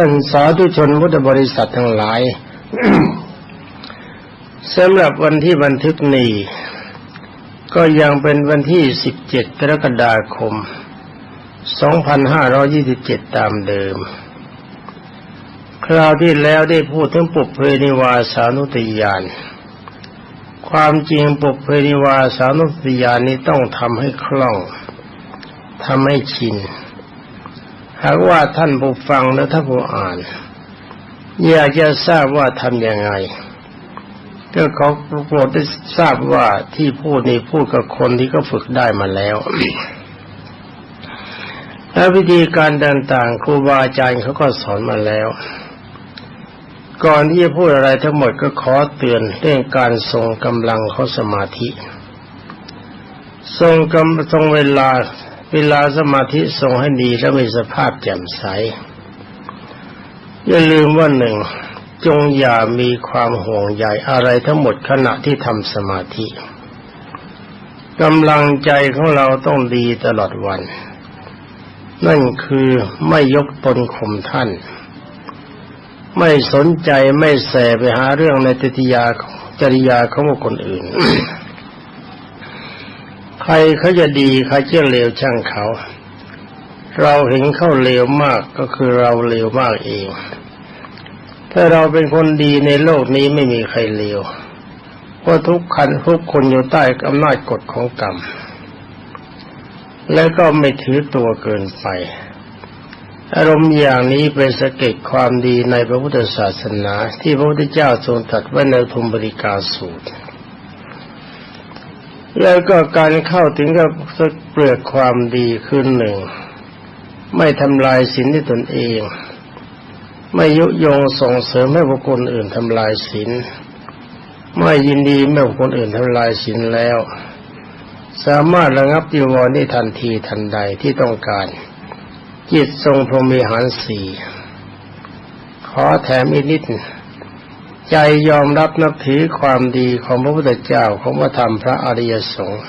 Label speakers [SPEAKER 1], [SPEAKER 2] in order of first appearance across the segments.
[SPEAKER 1] ท่านสาธุชนพุทธบริษัททั้งหลายสำหรับวันที่บันทึกนี้ก็ยังเป็นวันที่ 17 กรกฎาคม 2527 ตามเดิม คราวที่แล้วได้พูดถึงปุเพนิวาสานุติยาน ความจริงปุเพนิวาสานุติยานนี้ต้องทำให้คล่องทำให้ชิน หากว่าท่านผู้ฟังและท่านผู้อ่าน อยากจะทราบว่าทำยังไง ก็ขอโปรดได้ทราบว่าที่พูดนี้พูดกับคนที่ก็ฝึกได้มาแล้วและวิธีการต่างๆครูบาอาจารย์เขาก็สอนมาแล้ว ก่อนที่จะพูดอะไรทั้งหมดก็ขอเตือนเรื่องการทรงกำลังเขาสมาธิ ทรงกำทรงเวลา เวลาสมาธิทรงให้ดีและมีสภาพแจ่มใส อย่าลืมว่าหนึ่ง จงอย่ามีความห่วงใยอะไรทั้งหมดขณะที่ทำสมาธิกำลังใจของเราต้องดีตลอดวัน นั่นคือไม่ยกตนข่มท่าน ไม่สนใจไม่แสไปหาเรื่องในติยาจริยาของบุคคลอื่น รเขาจะดีใครจะเลวช่างเขา เราเห็นเขาเลวมากก็คือเราเลวมากเอง ถ้าเราเป็นคนดีในโลกนี้ไม่มีใครเลวเพราะทุกขันทุกคนอยู่ใต้อำนาจกฎของกรรม และก็ไม่ถือตัวเกินไป อารมณ์อย่างนี้เป็นสะเก็ดความดีในพระพุทธศาสนา ที่พระพุทธเจ้าทรงตรัสไว้ในธรรมบริการสูตร แล้วก็การเข้าถึงกับเปลือกความดีคือหนึ่ง ไม่ทำลายศีลที่ตนเอง ไม่ยุยงส่งเสริมให้บุคคลอื่นทำลายศีลไม่ยินดีเมื่อบุคคลอื่นทำลายศีลแล้ว สามารถระงับจีวรได้ทันทีทันใดที่ต้องการ จิตทรงพรหมีหารสี่ขอแถมอีกนิด ใจยอมรับนับถือความดีของพระพุทธเจ้าของพระธรรมพระอริยสงฆ์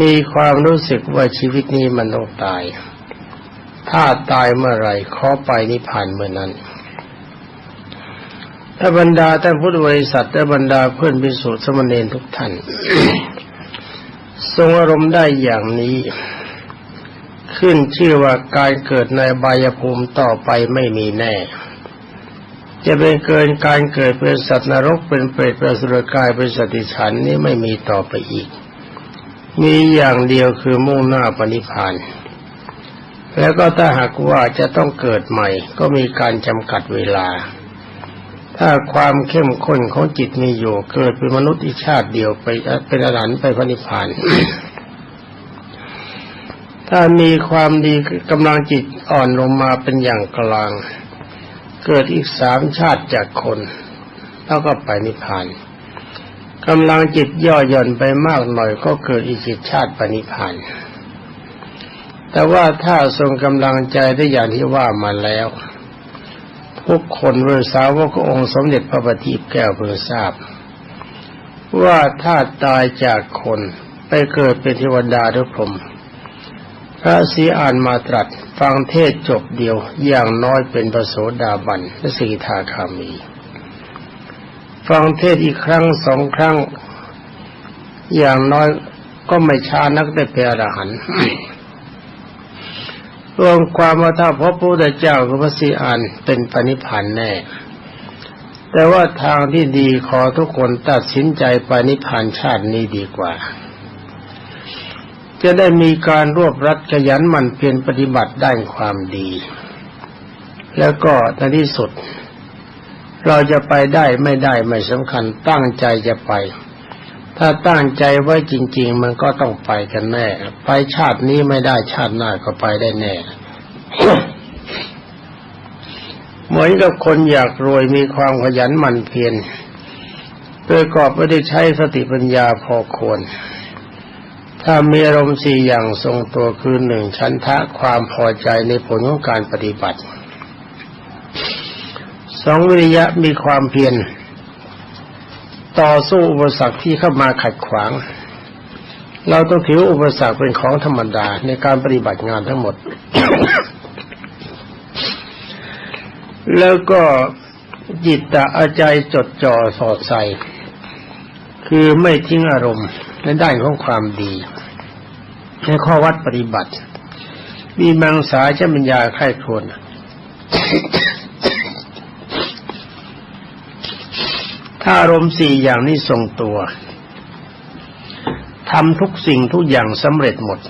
[SPEAKER 1] มีความรู้สึกว่าชีวิตนี้มันต้องตาย ถ้าตายเมื่อไรขอไปนิพพานเมื่อนั้นถ้าบรรดาท่านพุทธบริษัทและบรรดาเพื่อนพิสุทธิสมณเณรทุกท่าน ทรงอารมณ์ได้อย่างนี้ ขึ้นชื่อว่าการเกิดในบายภูมิต่อไปไม่มีแน่ จะเป็นเกินการเกิดเป็นสัตว์นรกเป็นเปรตเป็นสุรกายเป็นสติฉันนี่ไม่มีต่อไปอีก มีอย่างเดียวคือมุ่งหน้าปณิพานแล้วก็ถ้าหากว่าจะต้องเกิดใหม่ ก็มีการจำกัดเวลา ถ้าความเข้มข้นของจิตมีอยู่ เกิดเป็นมนุษย์อีกชาติเดียวไปเป็นอรหันต์ไปพระนิพพานถ้ามีความดีกำลังจิตอ่อนลงมาเป็นอย่างกลาง เกิดอีกสามชาติจากคนแล้วก็ไปนิพพานกำลังจิตย่อหย่อนไปมากหน่อยก็เกิดอีกจิตชาติไปนิพพานแต่ว่าถ้าทรงกำลังใจได้อย่างที่ว่ามาแล้วทุกคนเรือสาวกองค์สมเด็จพระบัณฑิตแก้วเพื่อทราบ ว่าถ้าตายจากคนไปเกิดเป็นเทวดาหรือพรหม พระศีอานมาตรัสฟังเทศจบเดียวอย่างน้อยเป็นพระโสดาบันและสีทาคามี ฟังเทศอีกครั้งสองครั้ง อย่างน้อยก็ไม่ช้านักได้เป็นอรหันต์รวมความว่าถ้าพระพุทธเจ้ากับพระศีอานเป็นปณิพันธ์แน่ แต่ว่าทางที่ดีขอทุกคนตัดสินใจปณิพันธ์ชาตินี้ดีกว่า จะได้มีการรวบรัดขยันหมั่นเพียรปฏิบัติได้ความดี แล้วก็ในที่สุด เราจะไปได้ไม่ได้ไม่สำคัญตั้งใจจะไป ถ้าตั้งใจไว้จริง ๆ มันก็ต้องไปกันแน่ ไปชาตินี้ไม่ได้ชาติหน้าก็ไปได้แน่เหมือนกับคนอยากรวยมีความขยันหมั่นเพียรประกอบไม่ได้ใช้สติปัญญาพอควร ถ้ามีอารมณ์สี่อย่างทรงตัวคือหนึ่งชันทะความพอใจในผลของการปฏิบัติสองวิริยะมีความเพียรต่อสู้อุปสรรคที่เข้ามาขัดขวาง เราต้องถืออุปสรรคเป็นของธรรมดาในการปฏิบัติงานทั้งหมด แล้วก็จิตตะอาใจจดจ่อสอดใส่ คือไม่ทิ้งอารมณ์ ในด้านของความดีในข้อวัดปฏิบัติ มีมังสาจะปัญญาไข้ครวนถ้าอารมณ์สี่อย่างนี้ทรงตัวทำทุกสิ่งทุกอย่างสำเร็จหมด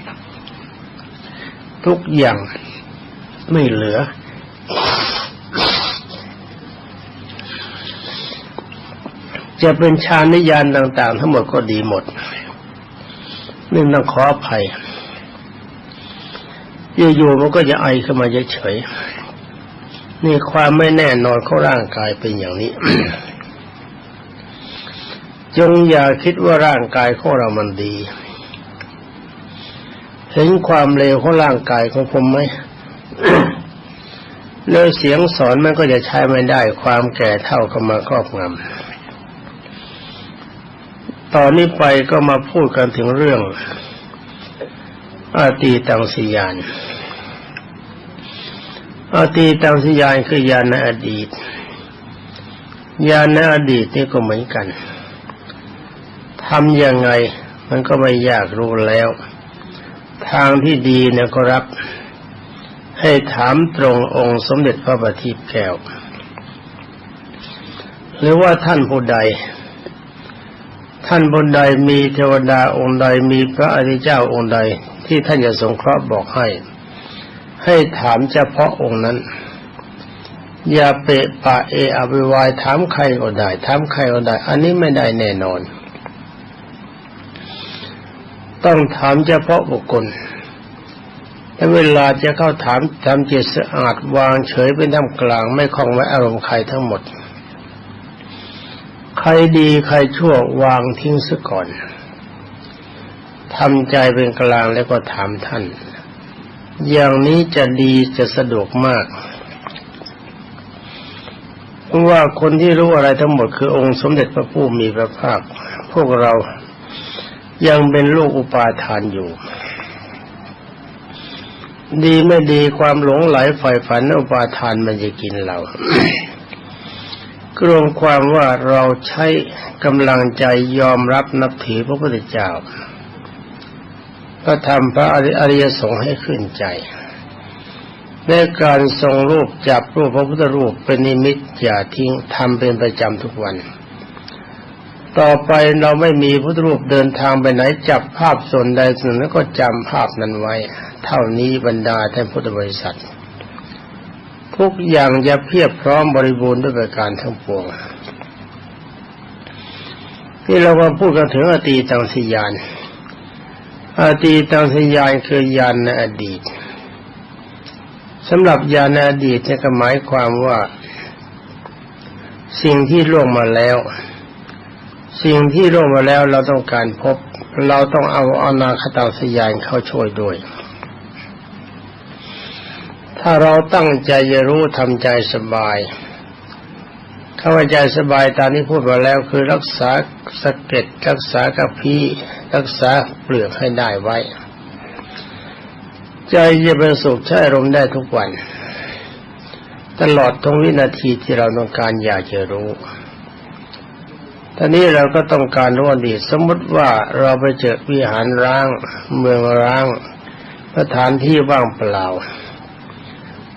[SPEAKER 1] ทุกอย่างไม่เหลือ จะเป็นฌานนิยานต่าง ๆ ทั้งหมดก็ดีหมด นี่ต้องขออภัยอยู่ๆมันก็จะไอขึ้นมาเฉยๆนี่ความไม่แน่นอนของร่างกายเป็นอย่างนี้ จงอย่าคิดว่าร่างกายของเรามันดี เห็นความเลวของร่างกายของผมไหมแล้วเสียงสอนมันก็จะใช้ไม่ได้ ความแก่เท่าก็มาครอบงำ ตอนนี้ไปก็มาพูดกันถึงเรื่องอาตีตังสยานอาตีตังสยานคือยานในอดีต ยานในอดีตนี่ก็เหมือนกันทำยังไงมันก็ไม่ยากรู้แล้ว ทางที่ดีเนี่ยก็รับ ให้ถามตรงองค์สมเด็จพระบัณฑิตแก้ว หรือว่าท่านผู้ใด ท่านบนใดมีเทวดาองค์ใดมีพระอริยเจ้าองค์ใดที่ท่านจะสงเคราะห์บอกให้ ให้ถามเฉพาะองค์นั้น อย่าเปะปะเออวิวายถามใครก็ได้ถามใครก็ได้ อันนี้ไม่ได้แน่นอน ต้องถามเฉพาะบุคคลถ้าเวลาจะเข้าถามทำจิตสะอาดวางเฉยเป็นท่ามกลาง ไม่คล้องไว้อารมณ์ใครทั้งหมด ใครดีใครชั่ววางทิ้งซะก่อนทำใจเป็นกลางแล้วก็ถามท่าน อย่างนี้จะดีจะสะดวกมากเพราะว่าคนที่รู้อะไรทั้งหมดคือองค์สมเด็จพระผู้มีพระภาค พวกเรายังเป็นลูกอุปาทานอยู่ ดีไม่ดีความหลงไหลฝ่ายฝันอุปาทานมันจะกินเรา รวมความว่าเราใช้กำลังใจยอมรับนับถือพระพุทธเจ้าก็ทำพระอริยสงฆ์ให้ขึ้นใจในการทรงรูปจับรูปพระพุทธรูปเป็นนิมิตอย่าทิ้งทำเป็นประจำทุกวัน ต่อไปเราไม่มีพุทธรูปเดินทางไปไหนจับภาพส่วนใดส่วนนึ่งก็จำภาพนั้นไว้ เท่านี้บรรดาท่านพุทธบริษัท ทุกอย่างจะเพียบพร้อมบริบูรณ์ด้วยประการทั้งปวงที่เรามาพูดกันถึงอตีตังสยานอตีตังสยานคือยานในอดีตสำหรับยานในอดีตจะหมายความว่า สิ่งที่ล่วงมาแล้ว สิ่งที่ล่วงมาแล้วเราต้องการพบ เราต้องเอาอนาคตังสยานเข้าช่วยด้วย ถ้าเราตั้งใจจะรู้ทำใจสบายเข้าใจสบายตามที่พูดมาแล้วคือรักษาสะเก็ดรักษากระพี้รักษาเปลือกให้ได้ไว้ ใจจะเป็นสุขใช้อารมณ์ได้ทุกวัน ตลอดทุกวินาทีที่เราต้องการอยากจะรู้ตอนนี้เราก็ต้องการรู้อดีตสมมติว่าเราไปเจอวิหารร้าง เมืองร้างสถานที่ว่างเปล่า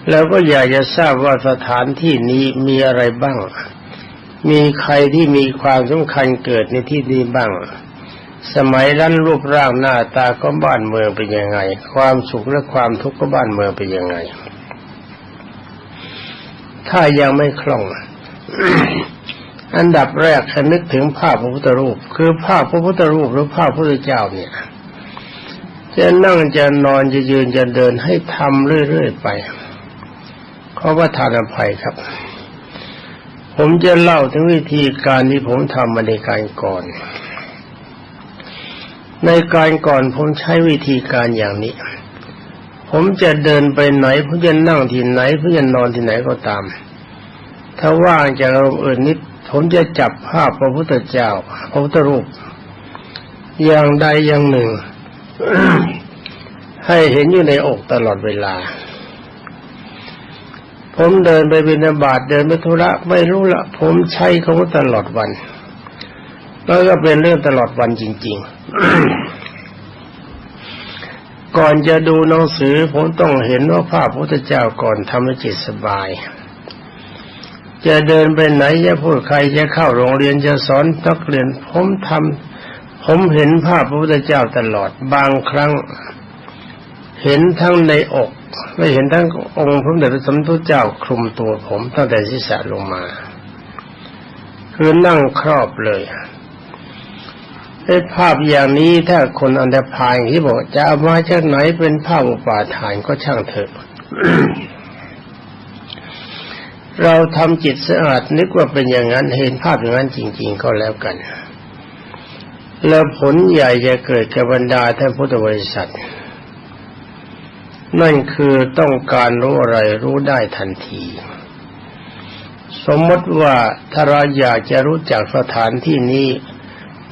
[SPEAKER 1] แล้วก็อยากจะทราบว่าสถานที่นี้มีอะไรบ้าง มีใครที่มีความสำคัญเกิดในที่นี้บ้าง สมัยนั้นรูปร่างหน้าตาก็บ้านเมืองเป็นยังไง ความสุขและความทุกข์ก็บ้านเมืองเป็นยังไง ถ้ายังไม่คล่อง อันดับแรกให้นึกถึงภาพพระพุทธรูป คือภาพพระพุทธรูปหรือภาพพระพุทธเจ้าเนี่ยจะนั่งจะนอนจะยืนจะเดินให้ทำเรื่อยๆไป ขอประทานอภัยครับ ผมจะเล่าถึงวิธีการที่ผมทำมาในการก่อน ในการก่อนผมใช้วิธีการอย่างนี้ ผมจะเดินไปไหนผมจะนั่งที่ไหนผมจะนอนที่ไหนก็ตาม ถ้าว่างจากอารมณ์อื่นนิดผมจะจับภาพพระพุทธเจ้า พระพุทธรูป อย่างใดอย่างหนึ่ง ให้เห็นอยู่ในอกตลอดเวลา ผมเดินไปบินาบาตเดินไปธุระไม่รู้ละผมใช้เขาตลอดวันแล้วก็เป็นเรื่องตลอดวันจริง ๆ ก่อนจะดูหนังสือ ผมต้องเห็นว่าภาพพระพุทธเจ้าก่อนทำให้จิตสบาย จะเดินไปไหนจะพูดใครจะเข้าโรงเรียนจะสอนนักเรียนผมทำผมเห็นภาพพระพุทธเจ้าตลอดบางครั้ง เห็นทั้งในอก ไม่เห็นทั้งองค์พระเดชพระสมเด็จเจ้าคลุมตัวผมตั้งแต่ศีรษะลงมา คือนั่งครอบเลยไอ้ภาพอย่างนี้ถ้าคนอันดพายที่บอกจะเอามาจากไหนเป็นภาพอุปาทานก็ช่างเถอะ เราทำจิตสะอาดนึกว่าเป็นอย่างนั้นเห็นภาพอย่างนั้นจริง ๆ ก็แล้วกัน แล้วผลใหญ่จะเกิดกับบรรดาท่านพุทธบริษัท นั่นคือต้องการรู้อะไรรู้ได้ทันที สมมติว่าถ้าเราอยากจะรู้จักสถานที่นี้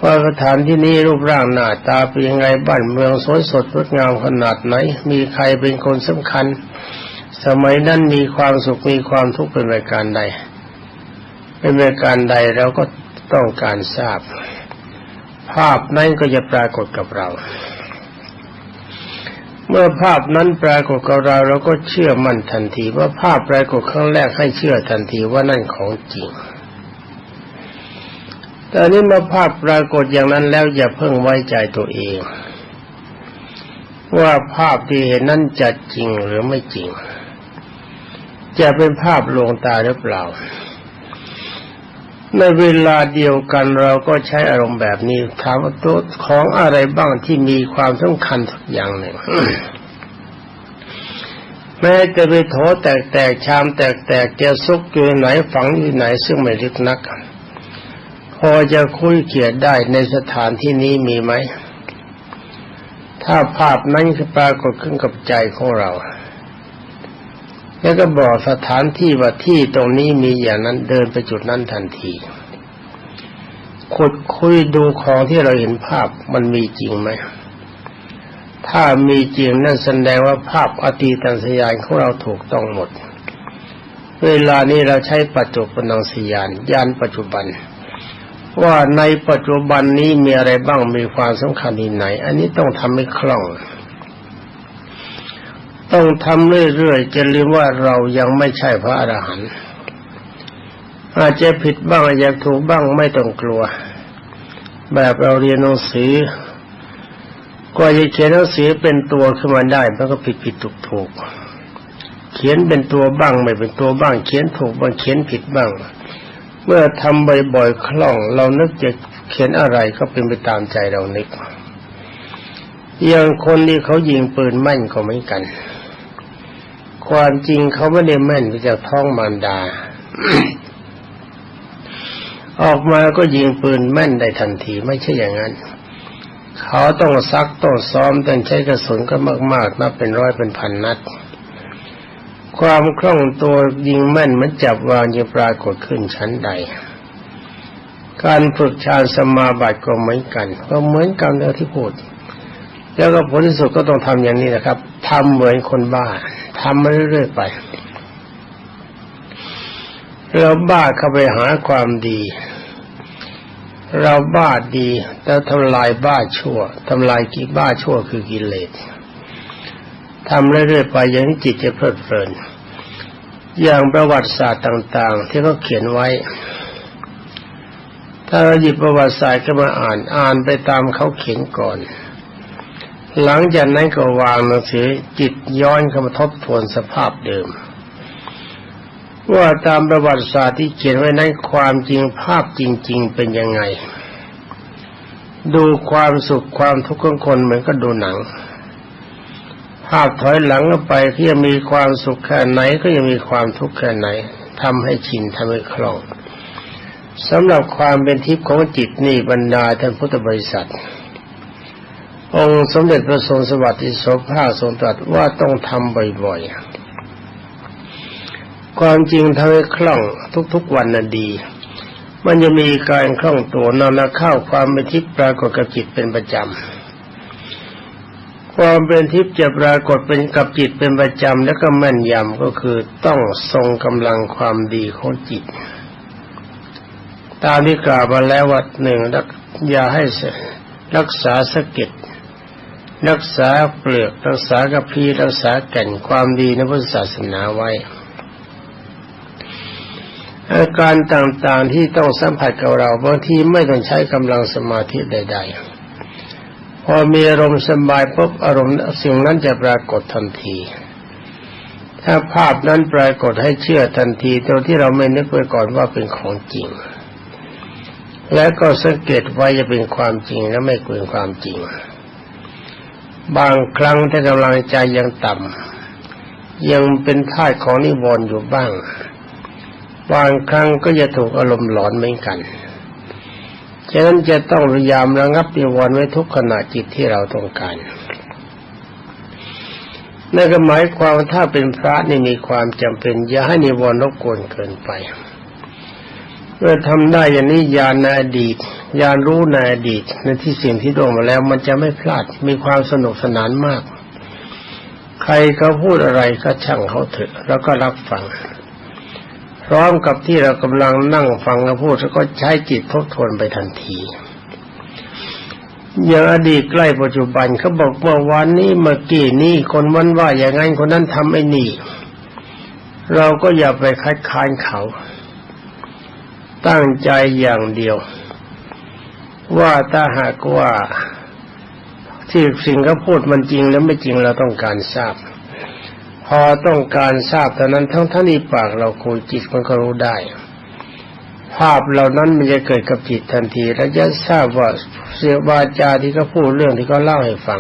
[SPEAKER 1] ว่าสถานที่นี้รูปร่างหน้าตาเป็นยังไงบ้านเมืองสวยสดงดงามขนาดไหน มีใครเป็นคนสำคัญ สมัยนั้นมีความสุขมีความทุกข์เป็นรายการใด เป็นรายการใดเราก็ต้องการทราบ ภาพนั้นก็จะปรากฏกับเรา เมื่อภาพนั้นปรากฏกับเราเราก็เชื่อมั่นทันทีว่าภาพปรากฏครั้งแรกให้เชื่อทันทีว่านั่นของจริง แต่นี้เมื่อภาพปรากฏอย่างนั้นแล้วอย่าเพิ่งไว้ใจตัวเอง ว่าภาพที่เห็นนั้นจะจริงหรือไม่จริง จะเป็นภาพลวงตาหรือเปล่า ในเวลาเดียวกันเราก็ใช้อารมณ์แบบนี้ถามว่าตัวของอะไรบ้างที่มีความสำคัญทุกอย่างหนึ่งแม้จะไปโถแตกแตกชามแตกแตกแกซุกอยู่ไหนฝังอยู่ไหนซึ่งไม่ลึกนัก พอจะคุยเขียดได้ในสถานที่นี้มีไหม ถ้าภาพนั้นคือปรากฏขึ้นกับใจของเรา แล้วก็บอกสถานที่ว่าที่ตรงนี้มีอย่างนั้นเดินไปจุดนั้นทันทีขุดคุยดูของที่เราเห็นภาพมันมีจริงไหม ถ้ามีจริงนั่นแสดงว่าภาพอตีตังสยานของเราถูกต้องหมด เวลานี้เราใช้ปัจจุบันสยานยานปัจจุบัน ว่าในปัจจุบันนี้มีอะไรบ้างมีความสำคัญที่ไหน อันนี้ต้องทำให้คล่อง ต้องทำเรื่อยๆจะลืมว่าเรายังไม่ใช่พระอรหันต์อาจจะผิดบ้างอาจจะถูกบ้างไม่ต้องกลัว แบบเราเรียนหนังสือกว่าจะเขียนหนังสือเป็นตัวขึ้นมาได้มันก็ผิดผิดถูกถูกเขียนเป็นตัวบ้างไม่เป็นตัวบ้าง เขียนถูกบ้างเขียนผิดบ้าง เมื่อทำบ่อยๆคล่อง เรานึกจะเขียนอะไรก็เป็นไปตามใจเรานึกอย่างคนที่เขายิงปืนแม่นก็เหมือนกัน ความจริงเขาไม่ได้แม่นไปจากท้องมารดา ออกมาก็ยิงปืนแม่นได้ทันทีไม่ใช่อย่างนั้น เขาต้องซักต้องซ้อมต้องใช้กระสุนก็มากๆนับเป็นร้อยเป็นพันนัด ความคล่องตัวยิงแม่นมันจับวางยังปรากฏขึ้นชั้นใด การฝึกฌานสมาบัติก็เหมือนกัน ก็เหมือนกันแล้วที่พูด แล้วก็ผลที่สุดก็ต้องทำอย่างนี้นะครับทำเหมือนคนบ้าทำมาเรื่อยๆไปเราบ้าเข้าไปหาความดี เราบ้าดีแล้วทำลายบ้าชั่วทำลายกิบ้าชั่วคือกิเลสทำเรื่อยๆไปอย่างนี้จิตจะเพลิดเพลิน อย่างประวัติศาสตร์ต่าง ๆ ที่เขาเขียนไว้ ถ้าเราหยิบประวัติศาสตร์ก็มาอ่านอ่านไปตามเขาเขียนก่อน หลังจากนั้นก็วางหนังสือจิตย้อนเข้ามาทบทวนสภาพเดิม ว่าตามประวัติศาสตร์ที่เขียนไว้นั้นความจริงภาพจริง ๆ เป็นยังไง ดูความสุขความทุกข์ของคนเหมือนก็ดูหนัง ภาพถอยหลังไปที่จะมีความสุขแค่ไหนก็ยังมีความทุกข์แค่ไหนทำให้ชินทำให้คล่องสำหรับความเป็นทิพย์ของจิตนี่บรรดาท่านพุทธบริษัท องค์สมเด็จพระทรงสวัสดิโสภาทรงตรัสว่าต้องทำบ่อยๆ ความจริงทำให้คล่องทุกๆวันน่ะดี มันจะมีการคล่องตัวนอนเข้าความเป็นทิพย์ปรากฏกับจิตเป็นประจความเป็นทิพย์จะปรากฏเป็นกับจิตเป็นประจำ และก็แม่นยำก็คือต้องทรงกำลังความดีของจิต ตามที่กล่าวมาแล้วว่าหนึ่งรักอย่าให้รักษาสะเก็ด รักษาเปลือกรักษากระพีรักษาแก่นความดีในพุทธศาสนาไว้ อาการต่างๆที่ต้องสัมผัสกับเราบางทีไม่ต้องใช้กำลังสมาธิใด ๆ พอมีอารมณ์สบายปุ๊บอารมณ์สิ่งนั้นจะปรากฏทันที ถ้าภาพนั้นปรากฏให้เชื่อทันทีโดยที่เราไม่นึกไว้ก่อนว่าเป็นของจริง และก็สังเกตไว้จะเป็นความจริงและไม่เกินความจริง บางครั้งถ้ากำลังใจยังต่ำยังเป็นท่าของนิวรณ์อยู่บ้าง บางครั้งก็จะถูกอารมณ์หลอนเหมือนกัน ฉะนั้นจะต้องพยายามระงับนิวรณ์ไว้ทุกขณะจิตที่เราต้องการนั่นก็หมายความถ้าเป็นพระนี่มีความจำเป็น อย่าให้นิวรณ์รบกวนเกินไป เมื่อทำได้อย่างนี้ญาณในอดีตญาณรู้ในอดีตในที่สิ่งที่ล่วงมาแล้ว มันจะไม่พลาดมีความสนุกสนานมาก ใครเขาพูดอะไรก็ช่างเขาเถอะ แล้วก็รับฟัง พร้อมกับที่เรากำลังนั่งฟังเขาพูดแล้วก็ใช้จิตทบทวนไปทันทีอย่างอดีตใกล้ปัจจุบันเขาบอกว่าวันนี้เมื่อกี้นี้คนวันว่าอย่างนั้นคนนั้นทำไอ้นี่ เราก็อย่าไปคัดค้านเขา ตั้งใจอย่างเดียว ว่าถ้าหากว่าที่สิ่งเขาพูดมันจริงแล้วไม่จริงเราต้องการทราบ พอต้องการทราบเท่านั้นทั้งท่านี้ปากเราคุยจิตมันก็รู้ได้ ภาพเหล่านั้นมันจะเกิดกับจิตทันทีและจะทราบว่าเสียวาจาที่เขาพูดเรื่องที่เขาเล่าให้ฟัง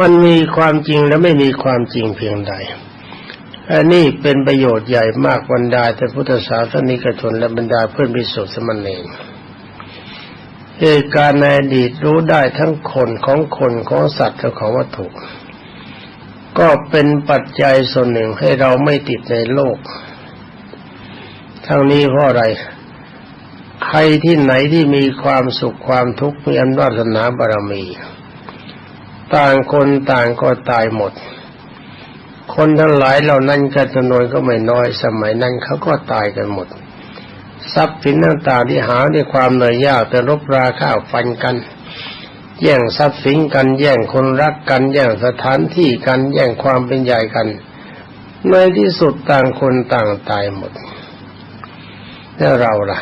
[SPEAKER 1] มันมีความจริงและไม่มีความจริงเพียงใด อันนี้เป็นประโยชน์ใหญ่มากบรรดาแต่พุทธศาสนิกชนและบรรดาเพื่อนพิสุทธิสมณเณรเหตุการณ์ในอดีตรู้ได้ทั้งคนของคนของสัตว์และของวัตถุ ก็เป็นปัจจัยส่วนหนึ่งให้เราไม่ติดในโลก ทั้งนี้เพราะอะไร ใครที่ไหนที่มีความสุขความทุกข์มีอำนาจศาสนาบารมี ต่างคนต่างก็ตายหมด คนทั้งหลายเหล่านั้นก็จำนวนก็ไม่น้อยสมัยนั้นเขาก็ตายกันหมด ทรัพย์สินต่างๆที่หาด้วยความเหนื่อยยากแต่รบราฆ่าวฟันกัน แย่งทรัพย์สินกันแย่งคนรักกัน แย่งสถานที่กันแย่งความเป็นใหญ่กันในที่สุดต่างคนต่างตายหมดแล้วเราล่ะ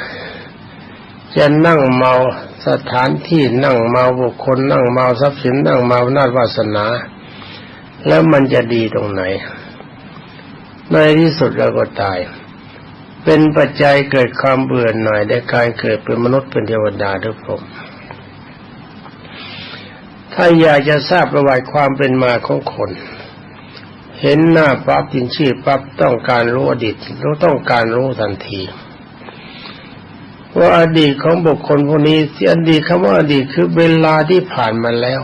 [SPEAKER 1] จะนั่งเมาสถานที่นั่งเมาบุคคลนั่งเมาทรัพย์สินนั่งเมานาฏวาสนา แล้วมันจะดีตรงไหน ในที่สุดเราก็ตาย เป็นปัจจัยเกิดความเบื่อหน่ายในการเกิดเป็นมนุษย์เป็นเทวดาหรือพรหมถ้าอยากจะทราบประวัติความเป็นมาของคน เห็นหน้าปั๊บยินชื่อปั๊บต้องการรู้อดีตรู้ต้องการรู้ทันทีว่าอดีตของบุคคลพวกนี้ที่อดีตคำว่าอดีตคือเวลาที่ผ่านมาแล้ว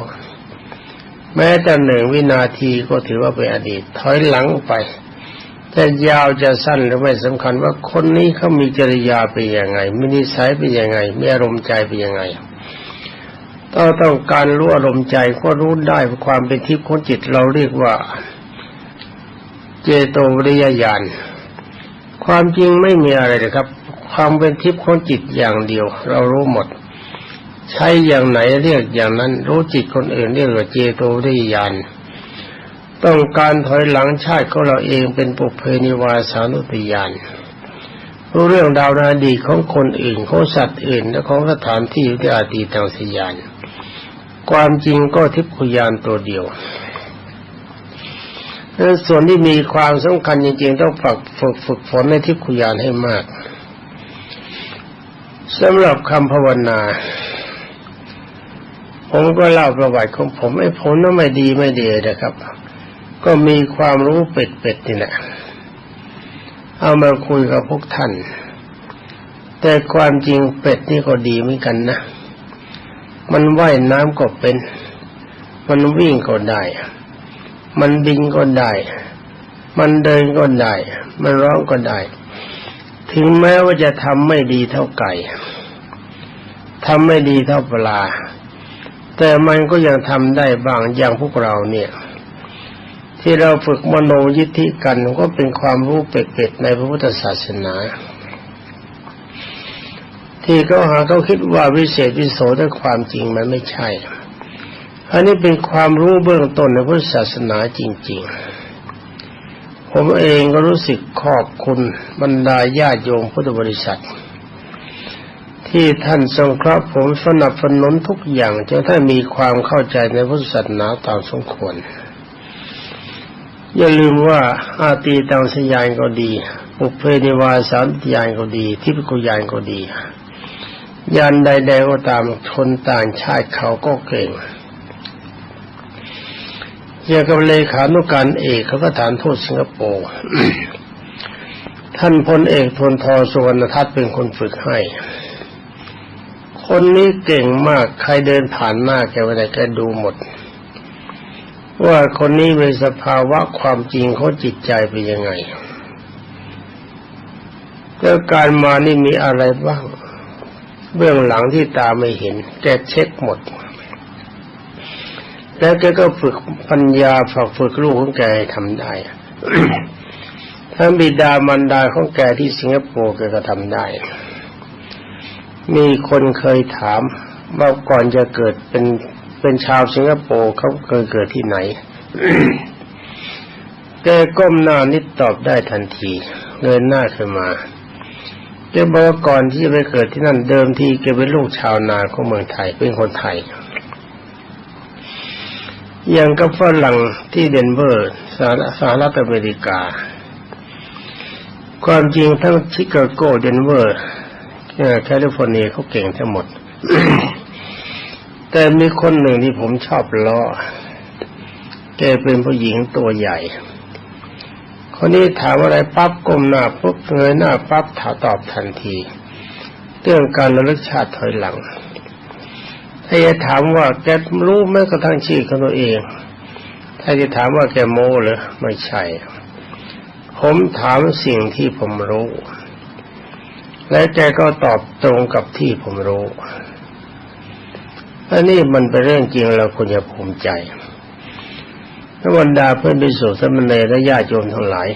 [SPEAKER 1] แม้แต่หนึ่งวินาทีก็ถือว่าเป็นอดีต ถอยหลังไปจะยาวจะสั้นหรือไม่สำคัญว่าคนนี้เขามีจริยาเป็นยังไงมีนิสัยเป็นยังไงมีอารมณ์ใจเป็นยังไงถ้าต้องการรู้อารมณ์ใจก็รู้ได้ความเป็นทิพย์ของจิตเราเรียกว่า เจโตวิริยญาณความจริงไม่มีอะไรเลยครับ ความเป็นทิพย์ของจิตอย่างเดียว เรารู้หมด ใช้อย่างไหนเรียกอย่างนั้น รู้จิตคนอื่นเรียกว่าเจโตวิริยญาณต้องการถอยหลังชาติของเราเองเป็นปุเพนิวาสานุติยานรู้เรื่องดาวนาดีของคนอื่นของสัตว์อื่นและของสถานที่ที่อาตีตังสยาน ความจริงก็ทิพยานตัวเดียวส่วนที่มีความสำคัญจริงๆ ต้องฝึกฝึกฝึกฝนในทิพยานให้มากสำหรับคำภาวนา ผมก็เล่าประวัติของผมไอ้ผมนั้นไม่ดีไม่ดีนะครับ ก็มีความรู้เป็ดๆนี่แหละเอามาคุยกับพวกท่าน แต่ความจริงเป็ดนี่ก็ดีเหมือนกันนะ มันว่ายน้ำก็เป็น มันวิ่งก็ได้ มันบินก็ได้ มันเดินก็ได้ มันร้องก็ได้ ถึงแม้ว่าจะทำไม่ดีเท่าไก่ทำไม่ดีเท่าปลา แต่มันก็ยังทำได้บางอย่างพวกเราเนี่ย ที่เราฝึกมโนยิทธิกันก็เป็นความรู้เป็ดๆในพระพุทธศาสนา ที่เขาหาเขาคิดว่าวิเศษวิโสแต่ความจริงมันไม่ใช่ อันนี้เป็นความรู้เบื้องต้นในพุทธศาสนาจริง ๆ ผมเองก็รู้สึกขอบคุณบรรดาญาติโยมพุทธบริษัท ที่ท่านทรงคราะห์ผมสนับสนุนทุกอย่างจนท่านมีความเข้าใจในพุทธศาสนาตามสมควร อย่าลืมว่าอาตีตังสยานก็ดี อุเพนิวาสานยานก็ดี ทิพกุยานก็ดียานใดๆก็ตามชนต่างชาติเขาก็เก่งเกี่ยวกับเลขานุการเอกเขาก็ฐานทูตสิงคโปร์ท่านพลเอกทนทอสุวรรณทัศน์เป็นคนฝึกให้ คนนี้เก่งมาก ใครเดินผ่านหน้าแกไปไหนแกดูหมด ว่าคนนี้มีสภาวะความจริงเขาจิตใจเป็นยังไงแล้วการมานี่มีอะไรบ้าง เบื้องหลังที่ตาไม่เห็น แกเช็คหมด แล้วแกก็ฝึกปัญญาฝึกฝึกลูกของแกให้ทำได้ทั้งบิดามารดาของแกที่สิงคโปร์แกก็ทำได้ มีคนเคยถามว่าก่อนจะเกิดเป็นเป็นชาวสิงคโปร์เขาเคยเกิดที่ไหน แกก้มหน้านิดตอบได้ทันทีเงยหน้าขึ้นมาแกบอกว่าก่อนที่จะไปเกิดที่นั่นเดิมทีแกเป็นลูกชาวนาของเมืองไทยเป็นคนไทย อย่างกับฝรั่งที่เดนเวอร์สหสหรัฐอเมริกา ความจริงทั้งชิคาโกเดนเวอร์ แคลิฟอร์เนียเขาเก่งทั้งหมด แต่มีคนหนึ่งที่ผมชอบล้อแกเป็นผู้หญิงตัวใหญ่ คนนี้ถามอะไรปั๊บก้มหน้าปุ๊บเงยหน้าปั๊บถาตอบทันที เรื่องการระลึกชาติถอยหลังถ้าจะถามว่าแกรู้แม้กระทั่งชื่อของตัวเอง ถ้าจะถามว่าแกโม้หรือไม่ใช่ ผมถามสิ่งที่ผมรู้ และแกก็ตอบตรงกับที่ผมรู้อันนี้มันเป็นเรื่องจริงเราควรจะภูมิใจพระบรรดาเพื่อนบิสุสมณเณรและญาติโยมทั้งหลาย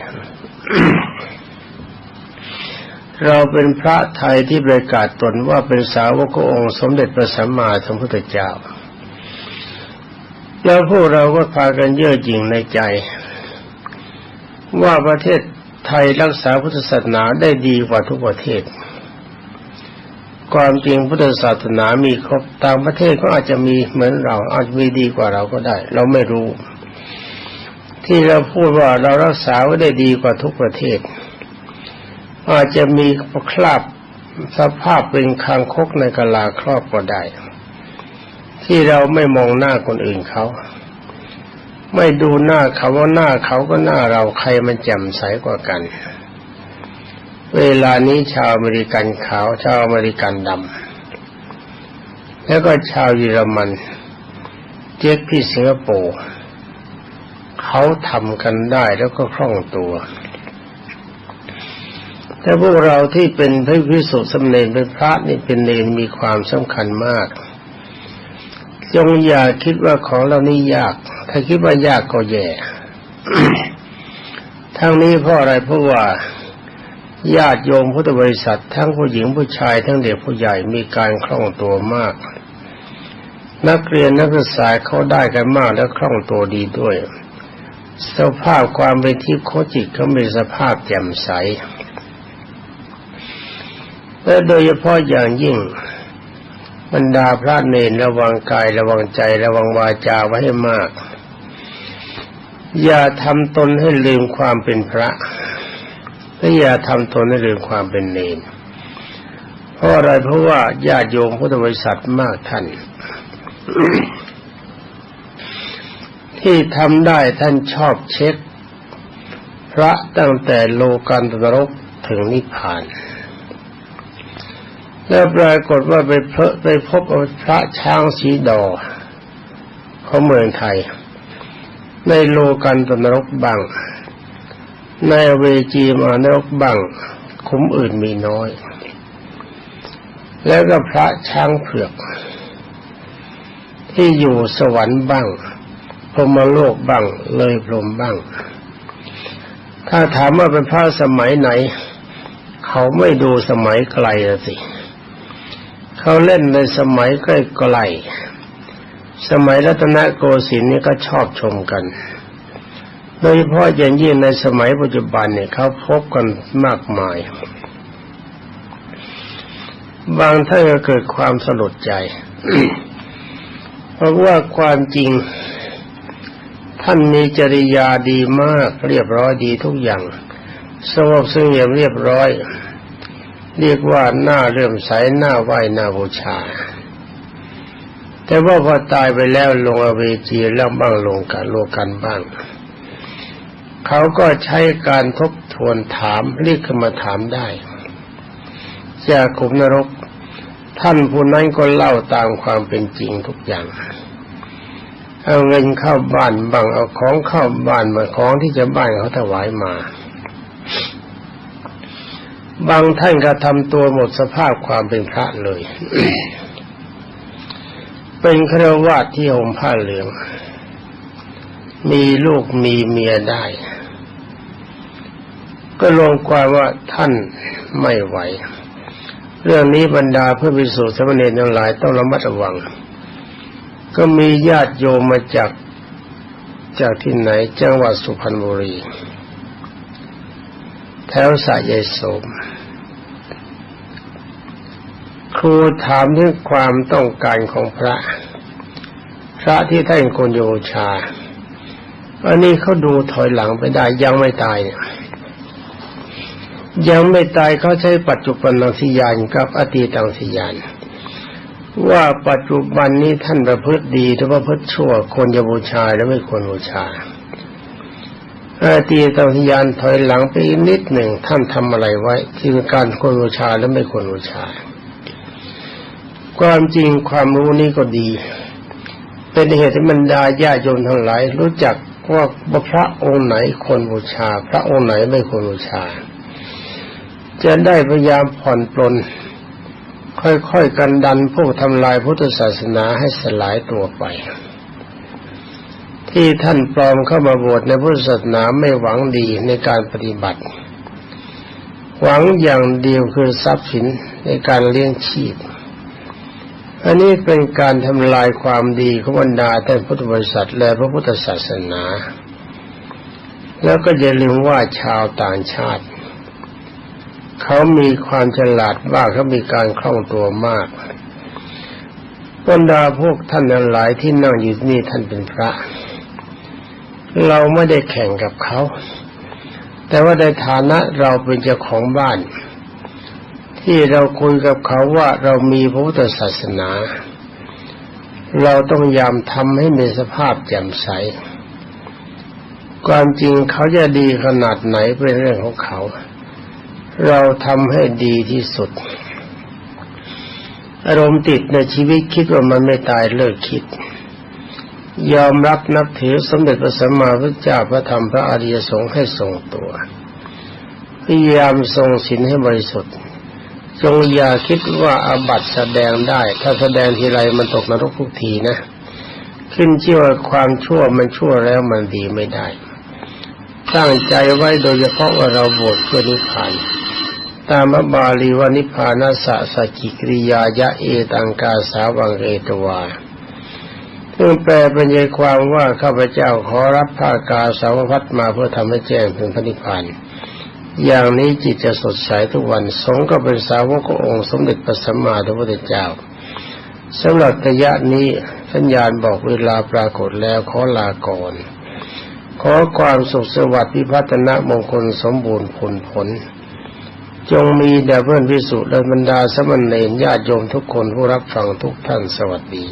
[SPEAKER 1] เราเป็นพระไทยที่ประกาศตนว่าเป็นสาวกองค์สมเด็จพระสัมมาสัมพุทธเจ้า แล้วพวกเราก็พากันเย่อหยิ่งในใจ ว่าประเทศไทยรักษาพุทธศาสนาได้ดีกว่าทุกประเทศ ความจริงพุทธศาสนามีครบต่างประเทศก็อาจจะมีเหมือนเรา อาจจะมีดีกว่าเราก็ได้ เราไม่รู้ ที่เราพูดว่าเรารักษาไว้ได้ดีกว่าทุกประเทศ อาจจะมีคราบสภาพเป็นคางคกในกะลาครอบก็ได้ ที่เราไม่มองหน้าคนอื่นเขา ไม่ดูหน้าเขาว่าหน้าเขาก็หน้าเราใครมันแจ่มใสกว่ากัน เวลานี้ชาวอเมริกันขาวชาวอเมริกันดำแล้วก็ชาวเยอรมัน เจ๊กที่สิงคโปร์เขาทำกันได้แล้วก็คล่องตัว แต่พวกเราที่เป็นพระพิสุทธิ์สมเนรเป็นพระนี่เป็นเนรมีความสำคัญมากจงอย่าคิดว่าของเรานี่ยาก ถ้าคิดว่ายากก็แย่ ทั้งนี้เพราะอะไรเพราะว่า ญาติโยมพุทธบริษัท ทั้งผู้หญิงผู้ชายทั้งเด็กผู้ใหญ่มีการคล่องตัวมาก นักเรียนนักศึกษาเขาได้กันมากและคล่องตัวดีด้วย สภาพความเป็นทิพย์โคจิตเขามีสภาพแจ่มใสและโดยเฉพาะอย่างยิ่งบรรดาพระเนรระวังกายระวังใจระวังวาจาไว้ให้มาก อย่าทำตนให้ลืมความเป็นพระ และอย่าทำตนให้ลืมความเป็นเนรเพราะอะไรเพราะว่าญาติโยมพุทธบริษัทมากท่าน ที่ทำได้ท่านชอบเช็ค พระตั้งแต่โลกันตรกถึงนิพพานแล้วปรากฏว่าไปเพไปพบพระช้างสีดอของเมืองไทย ในโลกันตนรกบัง ในเวจีมานรกบังคุ้มอื่นมีน้อย แล้วก็พระช้างเผือก ที่อยู่สวรรค์บ้างพรมโลกบ้างเลยพรมบ้าง ถ้าถามว่าเป็นพระสมัยไหน เขาไม่ดูสมัยไกลสิ เขาเล่นในสมัยใกล้ๆสมัยรัตนโกสินทร์นี่ก็ชอบชมกัน โดยเฉพาะอย่างยิ่งในสมัยปัจจุบันเนี่ยเขาพบกันมากมาย บางท่านก็เกิดความสลดใจ เพราะว่าความจริง ท่านมีจริยาดีมาก เรียบร้อยดีทุกอย่าง สงบเสงี่ยมเรียบร้อย เรียกว่าหน้าเรื่มใสหน้าไหวหน้าบูชา แต่ว่าพอตายไปแล้วลงอเวจีแล้วบ้างลงกันโลกันบ้าง เขาก็ใช้การทบทวนถามเรียกขึ้นมาถามได้จากขุมนรก ท่านผู้นั้นก็เล่าตามความเป็นจริงทุกอย่างเอาเงินเข้าบ้านบ้างเอาของเข้าบ้านมาของที่จะบ้านเขาถวายมา บางท่านก็ทำตัวหมดสภาพความเป็นพระเลย เป็นครวาสที่ห่มผ้าเหลือง มีลูกมีเมียได้ ก็ลงความว่าท่านไม่ไหว เรื่องนี้บรรดาเพื่อพิสูจน์สมณีทั้งหลายต้องระมัดระวัง ก็มีญาติโยมมาจากจากที่ไหนจังหวัดสุพรรณบุรี แถวสายใยโสม ครูถามถึงความต้องการของพระ พระที่ท่านคนโยชาอันนี้เขาดูถอยหลังไปได้ยังไม่ตายเนี่ย ยังไม่ตายเขาใช้ปัจจุบันนังสิยานกับอดีตังสิยานว่าปัจจุบันนี้ท่านประพฤติดีหรือประพฤติชั่วคนจะบูชาและไม่ควรบูชาอดีตังสิยานถอยหลังไปนิดหนึ่งท่านทำอะไรไว้ที่การควรบูชาและไม่ควรบูชา ความจริงความรู้นี้ก็ดี เป็นเหตุให้บรรดาญาโยมทั้งหลาย รู้จักว่าพระองค์ไหนควรบูชา พระองค์ไหนไม่ควรบูชา จะได้พยายามผ่อนปลน ค่อยๆกันดันพวกทำลายพุทธศาสนาให้สลายตัวไป ที่ท่านปลอมเข้ามาบวชในพุทธศาสนาไม่หวังดีในการปฏิบัติ หวังอย่างเดียวคือทรัพย์สินในการเลี้ยงชีพอันนี้เป็นการทำลายความดีของบรรดาท่านพุทธบริษัทและพระพุทธศาสนา แล้วก็อย่าลืมว่าชาวต่างชาติ เขามีความฉลาดมากเขามีการคล่องตัวมากบรรดาพวกท่านทั้งหลายที่นั่งอยู่นี่ท่านเป็นพระ เราไม่ได้แข่งกับเขา แต่ว่าในฐานะเราเป็นเจ้าของบ้าน ที่เราคุยกับเขาว่าเรามีพระพุทธศาสนา เราต้องยามทำให้มีสภาพแจ่มใสความจริงเขาจะดีขนาดไหนเป็นเรื่องของเขา เราทำให้ดีที่สุด อารมณ์ติดในชีวิตคิดว่ามันไม่ตายเลิกคิด ยอมรับนับถือสมเด็จพระสัมมาสัมพุทธเจ้าพระธรรมพระอริยสงฆ์ให้ทรงตัวพยายามทรงศีลให้บริสุทธิ์ จงอย่าคิดว่าอาบัติแสดงได้ ถ้าแสดงทีไรมันตกนรกทุกทีนะ ขึ้นชื่อว่าความชั่วมันชั่วแล้วมันดีไม่ได้ ตั้งใจไว้โดยเฉพาะว่าเราบวชเพื่อนิพพาน ตามบาลีวานิพานาสะสัจจิกริยายะเอตังกาสาวังเอตวาซึ่งแปลเป็นใจความว่าข้าพเจ้าขอรับผ้ากาสาวพัดมาเพื่อทำให้แจ้งถึงพระนิพพานอย่างนี้จิตจะสดใสทุกวันสงก็เป็นสาวกขององค์สมเด็จพระสัมมาสัมพุทธเจ้าสำหรับระยะนี้สัญญาณบอกเวลาปรากฏแล้วขอลาก่อน ขอความสุขสวัสดิ์พิพัฒนมงคลสมบูรณ์ผลผล จงมีแด่เพื่อนพิสุและบรรดาสมณเณรญาติโยมทุกคนผู้รับฟังทุกท่านสวัสดี